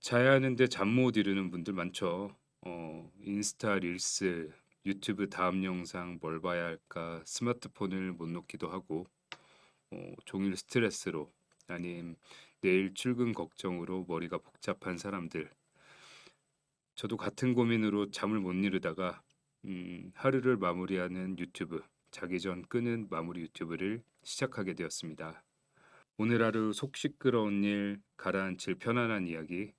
자야 하는데 잠 못 이루는 분들 많죠. 어, 인스타 릴스, 유튜브 다음 영상 뭘 봐야 할까, 스마트폰을 못 놓기도 하고, 어, 종일 스트레스로, 아님 내일 출근 걱정으로 머리가 복잡한 사람들. 저도 같은 고민으로 잠을 못 이루다가 음, 하루를 마무리하는 유튜브, 자기 전 끄는 마무리 유튜브를 시작하게 되었습니다. 오늘 하루 속 시끄러운 일, 가라앉힐 편안한 이야기,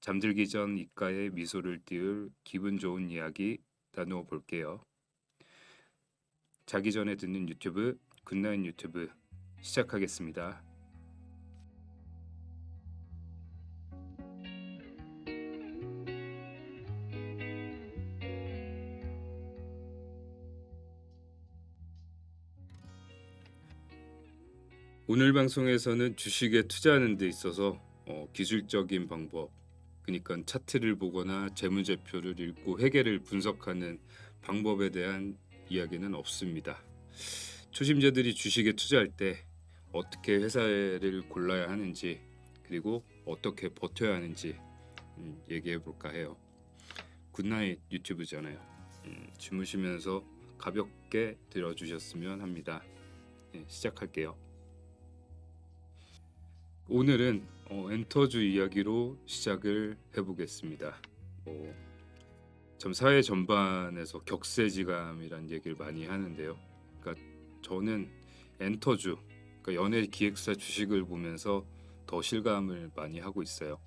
잠들기 전 입가에 미소를 띄울 기분 좋은 이야기 나누어 볼게요. 자기 전에 듣는 유튜브 굿나잇 유튜브 시작하겠습니다. 오늘 방송에서는 주식에 투자하는 데 있어서 어, 기술적인 방법, 그러니까 차트를 보거나 재무제표를 읽고 회계를 분석하는 방법에 대한 이야기는 없습니다. 초심자들이 주식에 투자할 때 어떻게 회사를 골라야 하는지 그리고 어떻게 버텨야 하는지 음, 얘기해 볼까 해요. 굿나잇 유튜브잖아요. 음, 주무시면서 가볍게 들어주셨으면 합니다. 네, 시작할게요. 오늘은 어, 엔터주 이야기로 시작을 해보겠습니다. 뭐, 참 사회 전반에서 격세지감이란 얘기를 많이 하는데요. 그러니까 저는 엔터주, 그러니까 연예 기획사 주식을 보면서 더 실감을 많이 하고 있어요.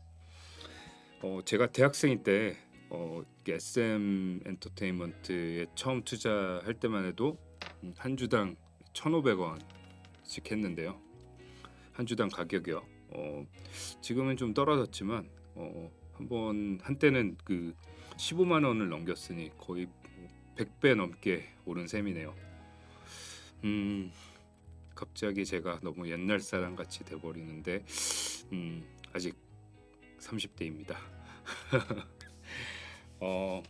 어, 제가 대학생일 때 어, SM 엔터테인먼트에 처음 투자할 때만 해도 음, 한 주당 1,500원씩 했는데요. 한 주당 가격이요. 어, 지금은 좀 떨어졌지만 어, 한번 한때는 그 15만 원을 넘겼으니 거의 100배 넘게 오른 셈이네요. 음, 갑자기 제가 너무 옛날 사람 같이 돼 버리는데 음, 아직 30대입니다. 어,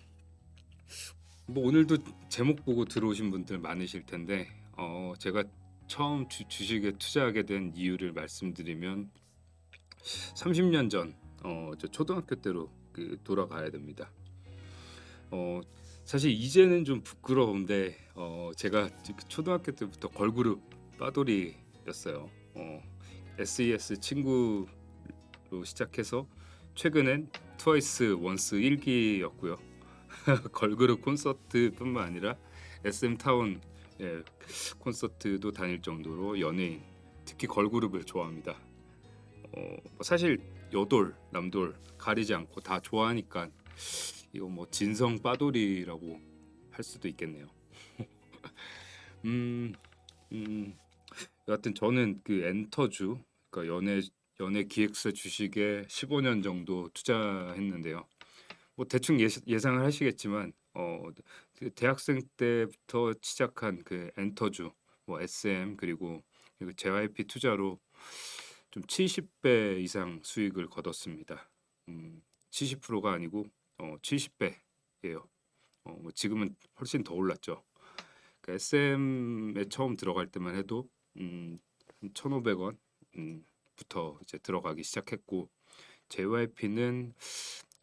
뭐 오늘도 제목 보고 들어오신 분들 많으실 텐데 어, 제가 처음 주, 주식에 투자하게 된 이유를 말씀드리면 30년 전, 어, 저 초등학교 때로 그 돌아가야 됩니다. 어, 사실 이제는 좀 부끄러운데, 어, 제가 초등학교 때부터 걸그룹 빠돌이였어요. 어, SES 친구로 시작해서 최근엔 트와이스 원스 1기였고요. 걸그룹 콘서트뿐만 아니라 SM 타운 예, 콘서트도 다닐 정도로 연예인, 특히 걸그룹을 좋아합니다. 어, 뭐 사실 여돌, 남돌 가리지 않고 다 좋아하니까 이거 뭐 진성 빠돌이라고 할 수도 있겠네요. 음, 음, 여하튼 저는 그 엔터주, 그러니까 연예 연예 기획사 주식에 15년 정도 투자했는데요. 뭐 대충 예상을 하시겠지만 어, 그 대학생 때부터 시작한 그 엔터주, 뭐 SM 그리고 JYP 투자로 좀 70배 이상 수익을 거뒀습니다. 음, 70%가 아니고 어, 70배예요. 어, 뭐 지금은 훨씬 더 올랐죠. 그러니까 SM에 처음 들어갈 때만 해도 음, 1,500원 음, 부터 이제 들어가기 시작했고 JYP는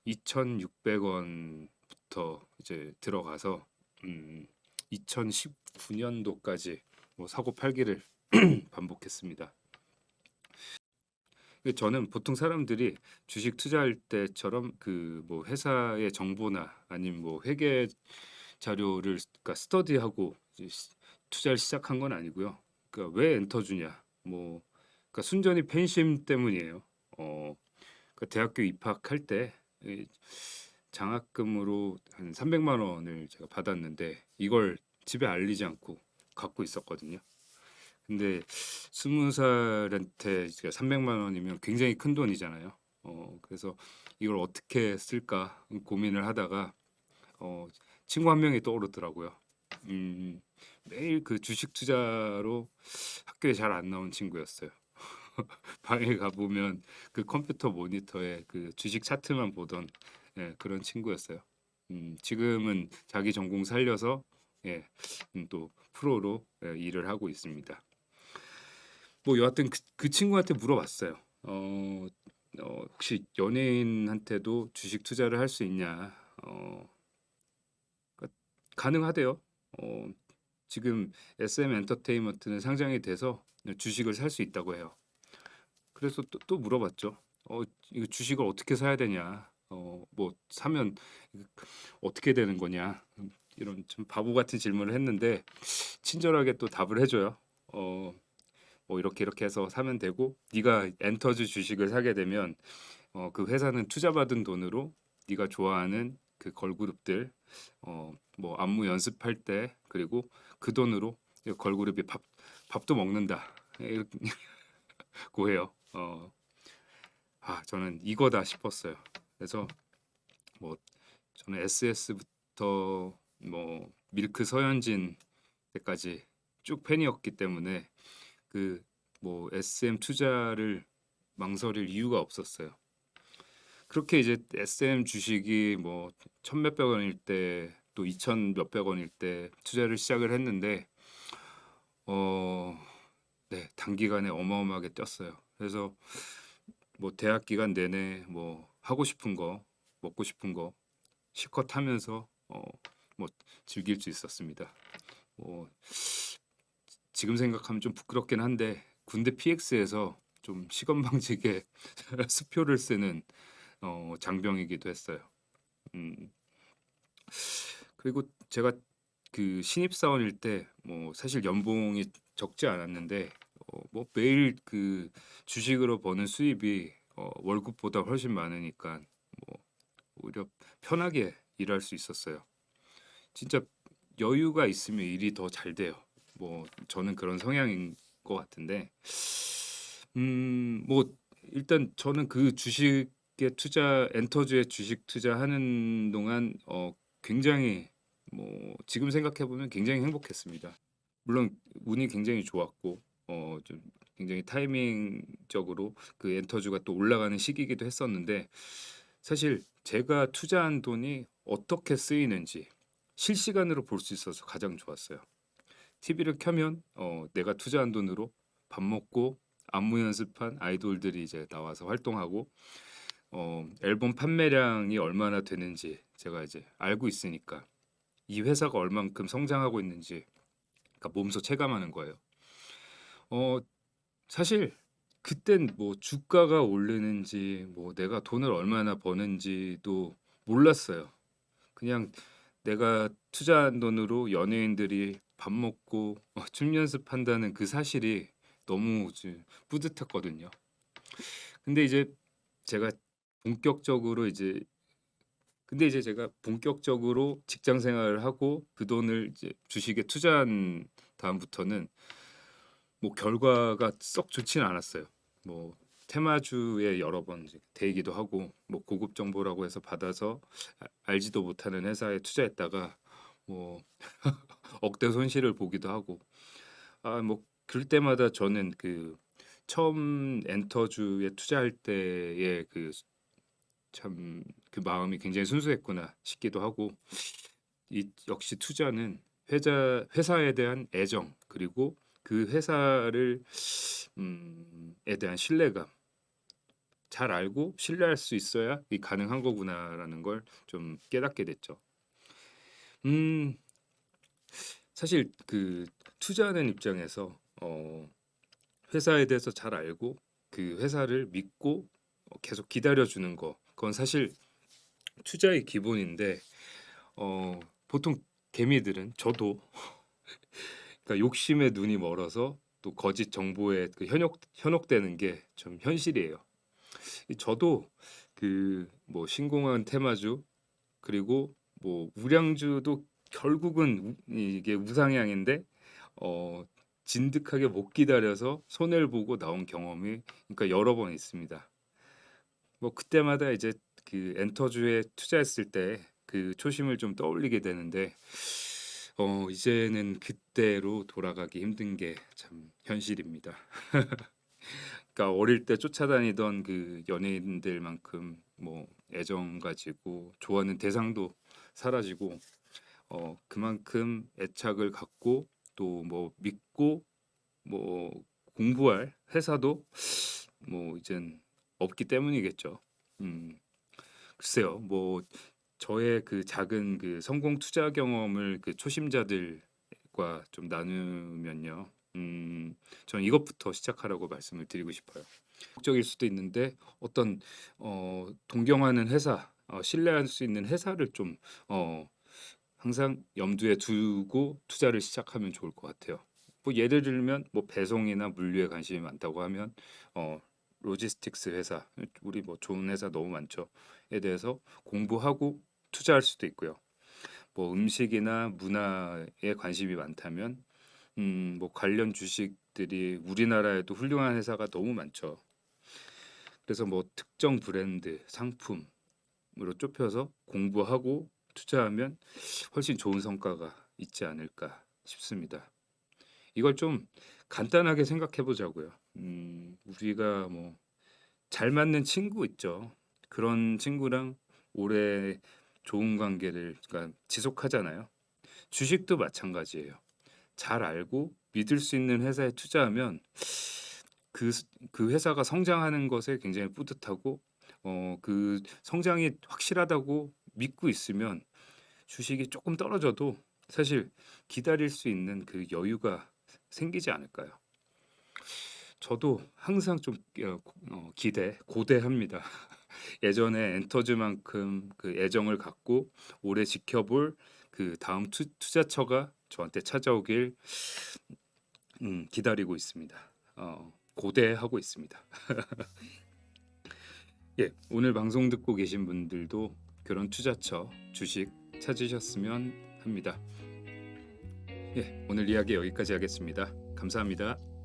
2,600원 부터 이제 들어가서 음, 2019년도까지 뭐 사고 팔기를 반복했습니다. 그 저는 보통 사람들이 주식 투자할 때처럼 그 뭐 회사의 정보나 아니면 뭐 회계 자료를 그러니까 스터디하고 투자를 시작한 건 아니고요. 그러니까 왜 엔터 주냐? 뭐 그러니까 순전히 팬심 때문이에요. 어, 그러니까 대학교 입학할 때 장학금으로 한 300만 원을 제가 받았는데 이걸 집에 알리지 않고 갖고 있었거든요. 근데 스무 살한테 300만 원이면 굉장히 큰 돈이잖아요. 어, 그래서 이걸 어떻게 쓸까 고민을 하다가 어, 친구 한 명이 떠오르더라고요. 음, 매일 그 주식 투자로 학교에 잘 안 나온 친구였어요. 방에 가 보면 그 컴퓨터 모니터에 그 주식 차트만 보던 예, 그런 친구였어요. 음, 지금은 자기 전공 살려서 예, 음, 또 프로로 예, 일을 하고 있습니다. 뭐 여하튼 그, 그 친구한테 물어봤어요. 어, 어 혹시 연예인한테도 주식 투자를 할 수 있냐? 어 그러니까 가능하대요. 어 지금 SM 엔터테인먼트는 상장이 돼서 주식을 살 수 있다고 해요. 그래서 또 또 물어봤죠. "어 이거 주식을 어떻게 사야 되냐? 어뭐 사면 어떻게 되는 거냐?" 음 이런 좀 바보 같은 질문을 했는데 친절하게 또 답을 해 줘요. 어 뭐 "이렇게 이렇게 해서 사면 되고 네가 엔터주 주식을 사게 되면 어 그 회사는 투자받은 돈으로 네가 좋아하는 그 걸그룹들 어 뭐 안무 연습할 때 그리고 그 돈으로 이 걸그룹이 밥 밥도 먹는다." 예 이렇 고 해요. 어아 저는 이거다 싶었어요. 그래서 뭐 저는 SS부터 뭐 밀크 서현진 때까지 쭉 팬이었기 때문에 그 뭐 SM 투자를 망설일 이유가 없었어요. 그렇게 이제 SM 주식이 뭐 천 몇백 원일 때 또 이천 몇백 원일 때 투자를 시작을 했는데 어 네 단기간에 어마어마하게 뛰었어요. 그래서 뭐 대학 기간 내내 뭐 하고 싶은 거 먹고 싶은 거 실컷 하면서 어 뭐 즐길 수 있었습니다. 뭐 지금 생각하면 좀 부끄럽긴 한데 군대 PX에서 좀 시건방지게 수표를 쓰는 어 장병이기도 했어요. 음. 그리고 제가 그 신입 사원일 때 뭐 사실 연봉이 적지 않았는데 어 뭐 매일 그 주식으로 버는 수입이 어 월급보다 훨씬 많으니깐 뭐 오히려 편하게 일할 수 있었어요. 진짜 여유가 있으면 일이 더 잘 돼요. 뭐 저는 그런 성향인 것 같은데 음 뭐 일단 저는 그 주식에 투자 엔터주에 주식 투자하는 동안 어 굉장히 뭐 지금 생각해 보면 굉장히 행복했습니다. 물론 운이 굉장히 좋았고 어좀 굉장히 타이밍적으로 그 엔터주가 또 올라가는 시기이기도 했었는데 사실 제가 투자한 돈이 어떻게 쓰이는지 실시간으로 볼 수 있어서 가장 좋았어요. TV를 켜면 어 내가 투자한 돈으로 밥 먹고 안무 연습한 아이돌들이 이제 나와서 활동하고 어 앨범 판매량이 얼마나 되는지 제가 이제 알고 있으니까 이 회사가 얼만큼 성장하고 있는지 그러니까 몸소 체감하는 거예요. 어 사실 그땐 뭐 주가가 오르는지 뭐 내가 돈을 얼마나 버는지도 몰랐어요. 그냥 내가 투자한 돈으로 연예인들이 밥 먹고 어 춤 연습한다는 그 사실이 너무 뿌듯했거든요. 근데 이제 제가 본격적으로 이제 근데 이제 제가 본격적으로 직장 생활을 하고 그 돈을 이제 주식에 투자한 다음부터는 뭐 결과가 썩 좋지는 않았어요. 뭐 테마주에 여러 번 대기도 하고 뭐 고급 정보라고 해서 받아서 아 알지도 못하는 회사에 투자했다가 뭐 억대 손실을 보기도 하고 아 뭐 그럴 때마다 저는 그 처음 엔터주에 투자할 때의 그 참그 마음이 굉장히 순수했구나 싶기도 하고 이 역시 투자는 회자 회사에 대한 애정 그리고 그 회사를 음에 대한 신뢰감 잘 알고 신뢰할 수 있어야 이 가능한 거구나라는 걸 좀 깨닫게 됐죠. 음 사실 그 투자하는 입장에서 어 회사에 대해서 잘 알고 그 회사를 믿고 어 계속 기다려 주는 거 그건 사실 투자의 기본인데 어 보통 개미들은 저도 그러니까 욕심에 눈이 멀어서 또 거짓 정보에 그 현혹 현혹되는 게 좀 현실이에요. 이 저도 그 뭐 신공한 테마주 그리고 뭐 우량주도 결국은 우 이게 우상향인데 어 진득하게 못 기다려서 손해를 보고 나온 경험이 그러니까 여러 번 있습니다. 뭐 그때마다 이제 그 엔터주에 투자했을 때 그 초심을 좀 떠올리게 되는데 어 이제는 그때로 돌아가기 힘든 게 참 현실입니다. 그러니까 어릴 때 쫓아다니던 그 연예인들만큼 뭐 애정 가지고 좋아하는 대상도 사라지고 어 그만큼 애착을 갖고 또 뭐 믿고 뭐 공부할 회사도 뭐 이젠 없기 때문이겠죠. 음. 글쎄요. 뭐 저의 그 작은 그 성공 투자 경험을 그 초심자들과 좀 나누면요. 음. 저는 이것부터 시작하라고 말씀을 드리고 싶어요. 적일 수도 있는데 어떤 어 동경하는 회사, 어 신뢰할 수 있는 회사를 좀 어 항상 염두에 두고 투자를 시작하면 좋을 것 같아요. 뭐 예를 들면 뭐 배송이나 물류에 관심이 많다고 하면 어 로지스틱스 회사, 우리 뭐 좋은 회사 너무 많죠. 에 대해서 공부하고 투자할 수도 있고요. 뭐 음식이나 문화에 관심이 많다면 음 뭐 관련 주식들이 우리나라에도 훌륭한 회사가 너무 많죠. 그래서 뭐 특정 브랜드, 상품으로 좁혀서 공부하고 투자하면 훨씬 좋은 성과가 있지 않을까 싶습니다. 이걸 좀 간단하게 생각해 보자고요. 음 우리가 뭐 잘 맞는 친구 있죠. 그런 친구랑 오래 좋은 관계를 그러니까 지속하잖아요. 주식도 마찬가지예요. 잘 알고 믿을 수 있는 회사에 투자하면 그 그 회사가 성장하는 것에 굉장히 뿌듯하고 어 그 성장이 확실하다고 믿고 있으면 주식이 조금 떨어져도 사실 기다릴 수 있는 그 여유가 생기지 않을까요? 저도 항상 좀어어 기대 고대합니다. 예전에 엔터즈만큼 그 애정을 갖고 오래 지켜볼 그 다음 투 투자처가 저한테 찾아오길 음 기다리고 있습니다. 어 고대하고 있습니다. 예. 오늘 방송 듣고 계신 분들도 그런 투자처, 주식 찾으셨으면 합니다. 예. 오늘 이야기 여기까지 하겠습니다. 감사합니다.